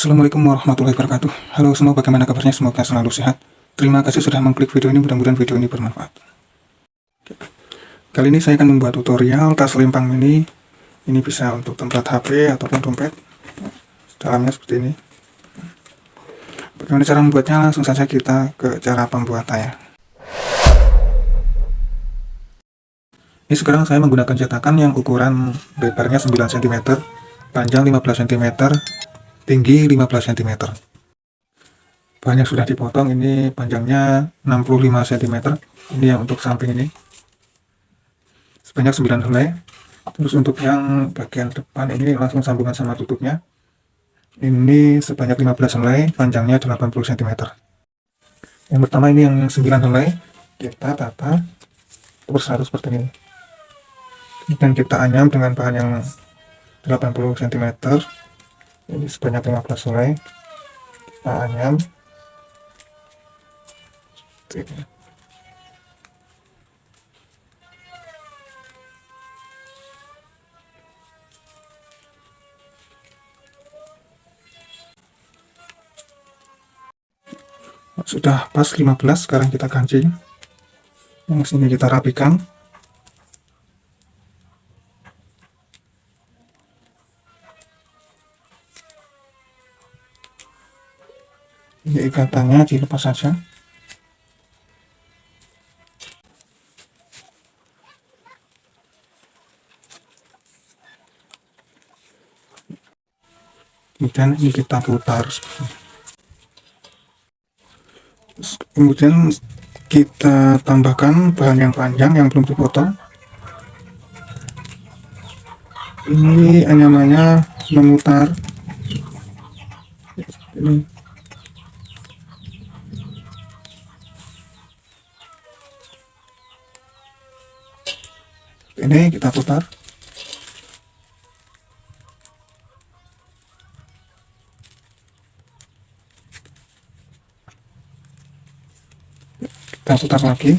Assalamualaikum warahmatullahi wabarakatuh. Halo semua, bagaimana kabarnya? Semoga selalu sehat. Terima kasih sudah mengklik video ini, mudah-mudahan video ini bermanfaat. Kali ini saya akan membuat tutorial tas lempang mini. Ini bisa untuk tempat HP ataupun dompet. Dalamnya seperti ini. Bagaimana cara membuatnya? Langsung saja kita ke cara pembuatannya. Ini sekarang saya menggunakan cetakan yang ukuran lebarnya 9 cm, panjang 15 cm, tinggi 15 cm. Bahannya sudah dipotong, ini panjangnya 65 cm. Ini yang untuk samping ini. Sebanyak 9 helai. Terus untuk yang bagian depan ini langsung sambungan sama tutupnya. Ini sebanyak 15 helai, panjangnya 80 cm. Yang pertama ini yang 9 helai, kita tata terus harus seperti ini. Dan kita anyam dengan bahan yang 80 cm ini sebanyak 15 helai kita anyam. Sudah pas 15 sekarang kita kancing yang sini kita rapikan ini ikatannya dilepas saja. Kemudian ini kita putar. Kemudian kita tambahkan bahan yang panjang yang belum dipotong. Ini anyamannya memutar. Ini ini kita putar. Kita putar lagi.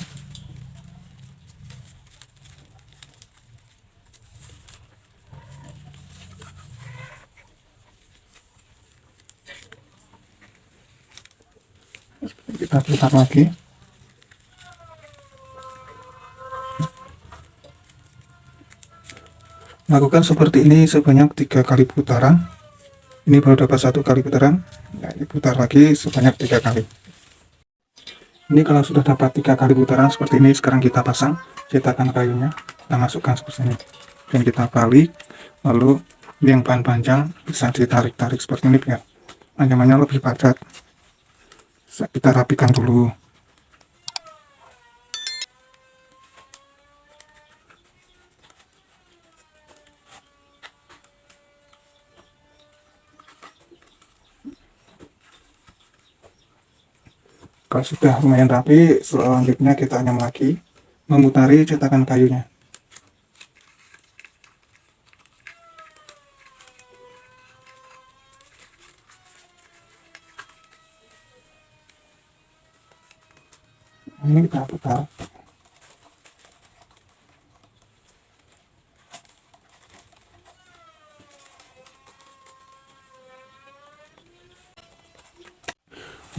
Kita putar lagi lakukan seperti ini sebanyak tiga kali putaran. Ini baru dapat satu kali putaran. Nah, ini putar lagi sebanyak tiga kali. Ini kalau sudah dapat tiga kali putaran seperti ini sekarang kita pasang cetakan kayunya. Kita masukkan seperti ini. Dan kita balik. Lalu yang bahan panjang bisa ditarik-tarik seperti ini biar anyamannya lebih padat. Kita rapikan dulu Kalau sudah lumayan rapi, selanjutnya kita anyam lagi, memutari cetakan kayunya. Ini kita putar.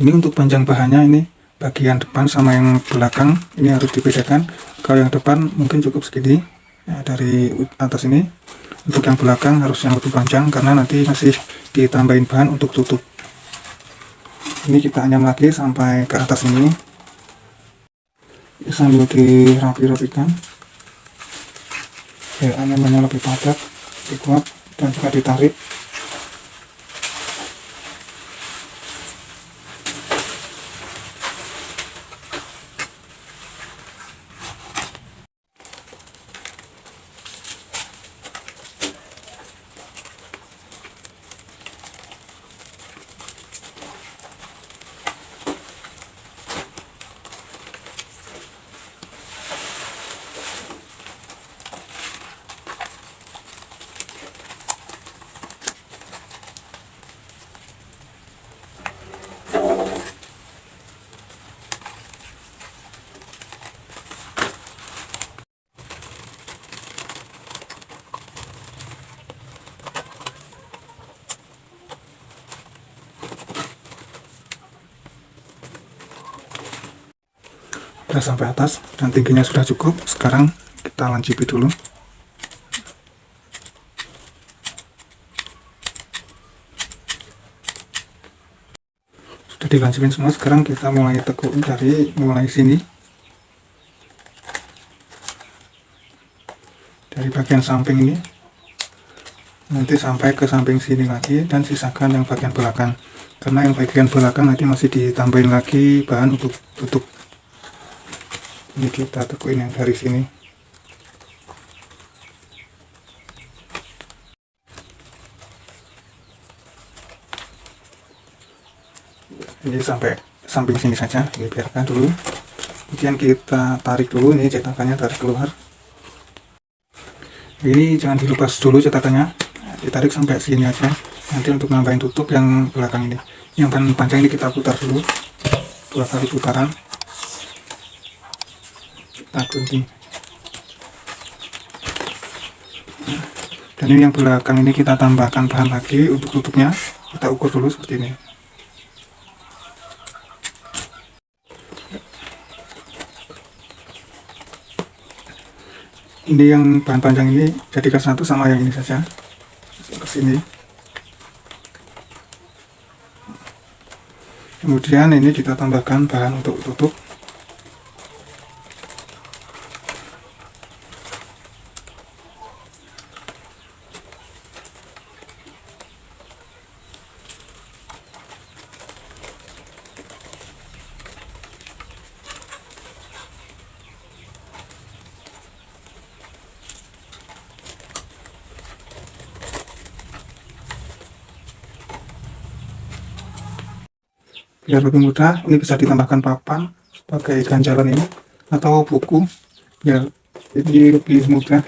Ini untuk panjang bahannya ini bagian depan sama yang belakang ini harus dibedakan. Kalau yang depan mungkin cukup segini ya, dari atas ini. Untuk yang belakang harus yang lebih panjang karena nanti masih ditambahin bahan untuk tutup. Ini kita anyam lagi sampai ke atas ini. Sambil dirapi-rapikan. Biar anyamannya lebih padat lebih kuat dan juga ditarik sudah sampai atas. Dan tingginya sudah cukup. Sekarang kita lancipi dulu. Sudah dilancipin semua. Sekarang kita mulai tekuk dari mulai sini. Dari bagian samping ini. Nanti sampai ke samping sini lagi dan sisakan yang bagian belakang. Karena yang bagian belakang nanti masih ditambahin lagi bahan untuk tutup ini kita tekuin yang dari sini. Ini sampai samping sini saja ini biarkan dulu. Kemudian kita tarik dulu ini cetakannya tarik keluar. Ini jangan dilepas dulu cetakannya. Ditarik sampai sini aja. Nanti untuk nambahin tutup yang belakang ini. Yang panjang ini kita putar dulu. Dua kali putaran kita gunting dan ini yang belakang ini kita tambahkan bahan lagi untuk tutupnya kita ukur dulu seperti ini. Ini yang bahan panjang ini jadikan satu sama yang ini saja. Ke sini. Kemudian ini kita tambahkan bahan untuk tutup biar lebih mudah. Ini bisa ditambahkan papan sebagai ganjalan ini atau buku. Biar jadi lebih mudah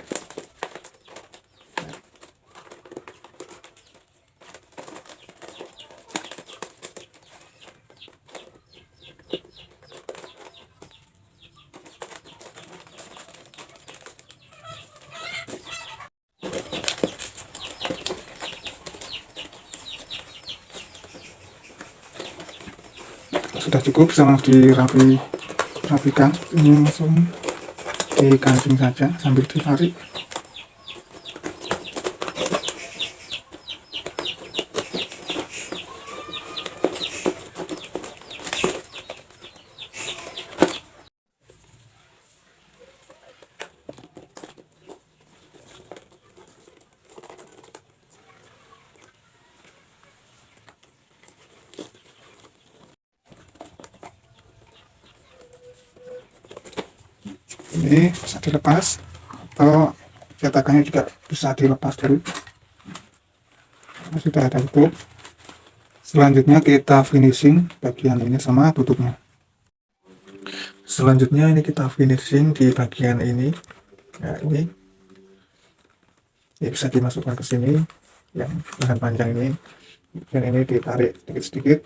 sudah cukup langsung dirapi rapikan ini langsung dikancing saja sambil ditarik ini bisa dilepas atau cetakannya juga bisa dilepas dulu sudah ada tutup selanjutnya kita finishing bagian ini sama tutupnya. Selanjutnya ini kita finishing di bagian ini. Ya ini. Ini bisa dimasukkan ke sini yang bahan panjang ini. Dan ini ditarik sedikit-sedikit.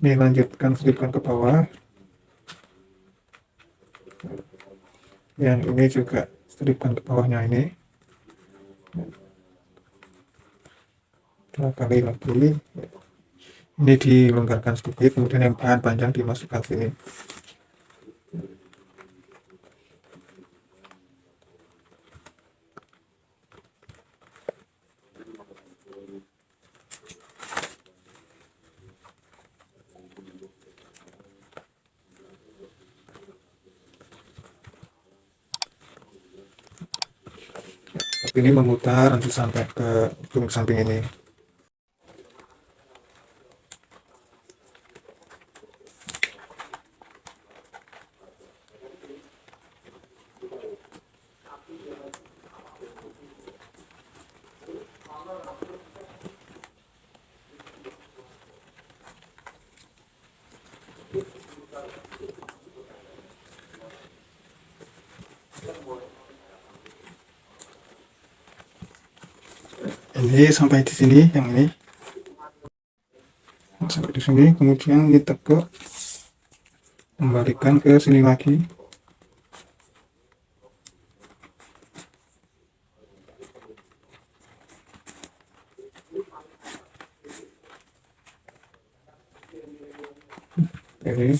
Ini lanjutkan selipkan ke bawah yang ini juga selipkan ke bawahnya ini. Dua kali lagi. Ini dilonggarkan sedikit kemudian yang bahan panjang dimasukkan sini ini memutar nanti sampai ke ujung samping ini ini sampai di sini yang ini. Sampai di sini kemudian kita ke kembalikan ke sini lagi. Ini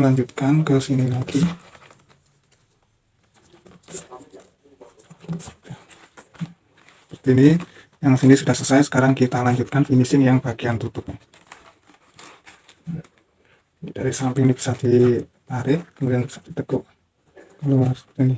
lanjutkan ke sini lagi. Ini yang sini sudah selesai sekarang kita lanjutkan finishing yang bagian tutupnya dari samping ini bisa ditarik kemudian bisa ditekuk keluar seperti ini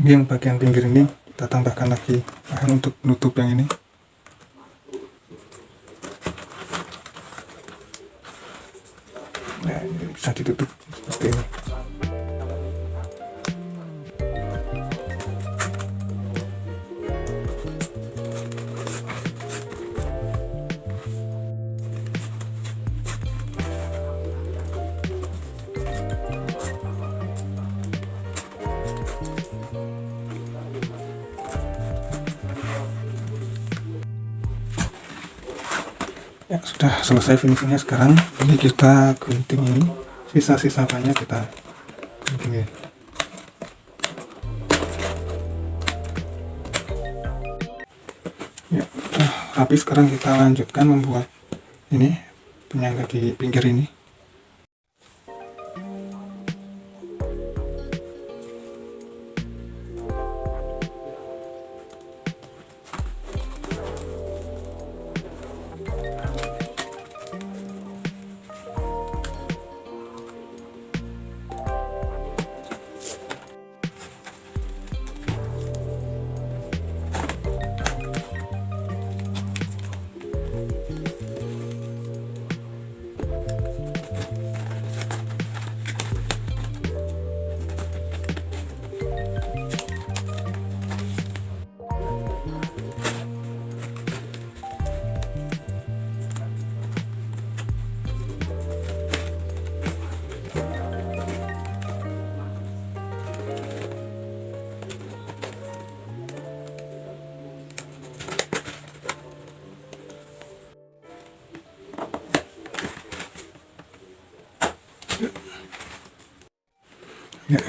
yang bagian pinggir ini kita tambahkan lagi bahan untuk nutup yang ini. Nah ini bisa ditutup seperti ini selesai finishingnya sekarang. Ini kita gunting ini. Sisa-sisa banyak kita gunting ya ya rapi sekarang kita lanjutkan membuat ini penyangga di pinggir ini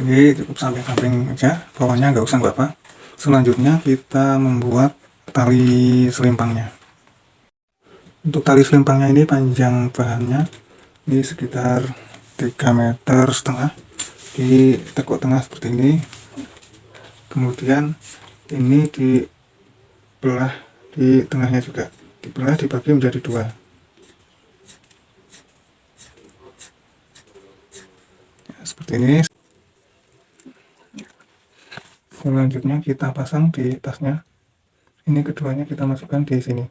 ini cukup samping-samping aja. Bawahnya nggak usah nggak apa. Selanjutnya kita membuat tali selimpangnya. Untuk tali selimpangnya ini panjang bahannya. Ini sekitar 3 meter setengah. Di tekuk tengah seperti ini. Kemudian ini dibelah di tengahnya juga. Dibelah dibagi menjadi dua. Ya, seperti ini selanjutnya kita pasang di tasnya. Ini keduanya kita masukkan di sini.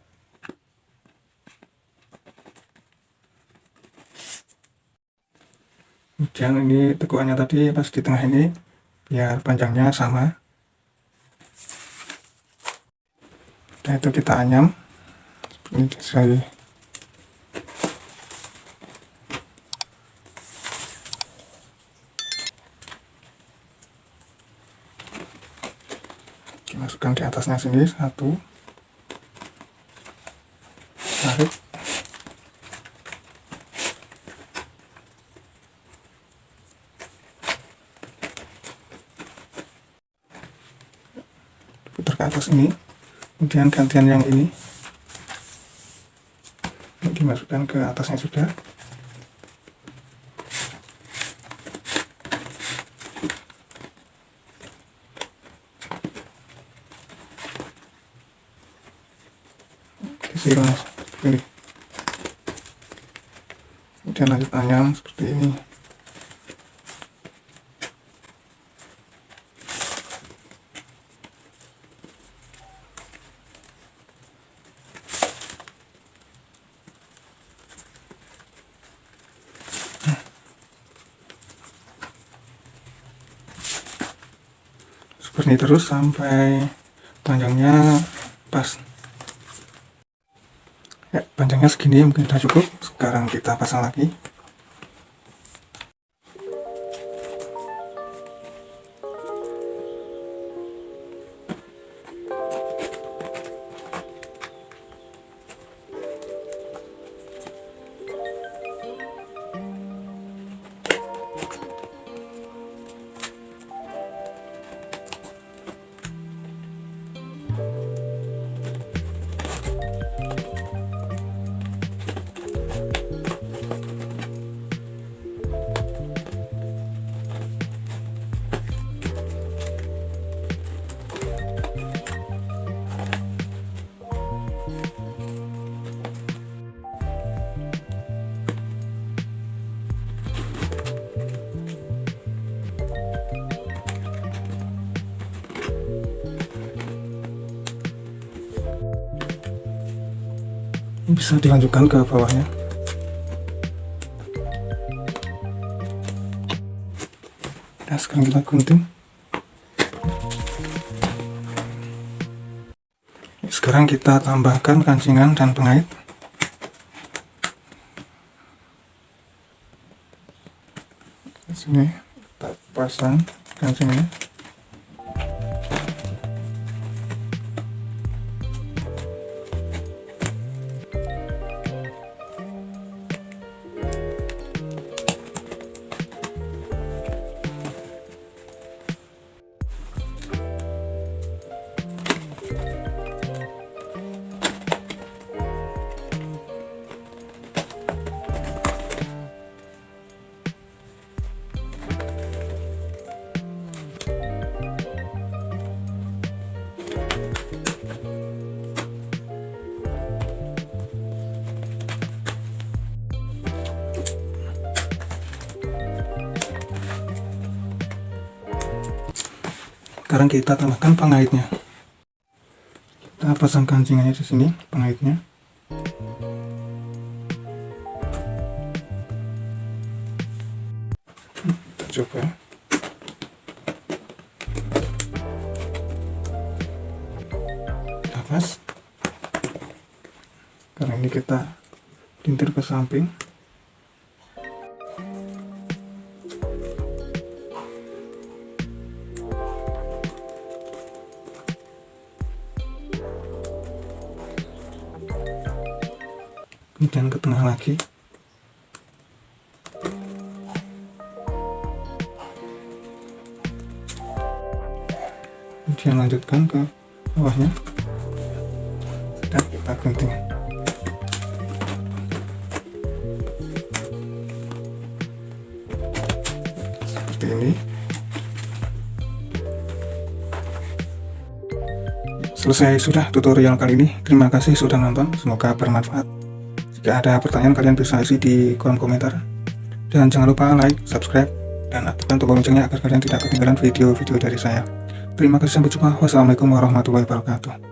Kemudian ini tekuannya tadi pas di tengah ini biar panjangnya sama. Dan itu kita anyam. Ini saya pegang di atasnya sini satu. Tarik. Putar ke atas ini kemudian gantian yang ini. Ini dimasukkan ke atasnya sudah. Pilih kemudian lanjut anyam seperti ini. Seperti ini terus sampai panjangnya pas panjangnya segini mungkin sudah cukup. Sekarang kita pasang lagi Bisa dilanjutkan ke bawahnya. Nah sekarang kita gunting. Sekarang kita tambahkan kancingan dan pengait. Sini kita pasang kancingnya sekarang kita tambahkan pengaitnya. Kita pasang kancingannya di sini pengaitnya. Kita coba. Atas sekarang ini kita lintir ke samping lagi. Kemudian lanjutkan ke bawahnya. Dan kita gunting seperti ini. Selesai sudah tutorial kali ini. Terima kasih sudah nonton. Semoga bermanfaat jika ada pertanyaan kalian bisa isi di kolom komentar. Dan jangan lupa like, subscribe, dan aktifkan tombol loncengnya agar kalian tidak ketinggalan video-video dari saya. Terima kasih sampai jumpa. Wassalamualaikum warahmatullahi wabarakatuh.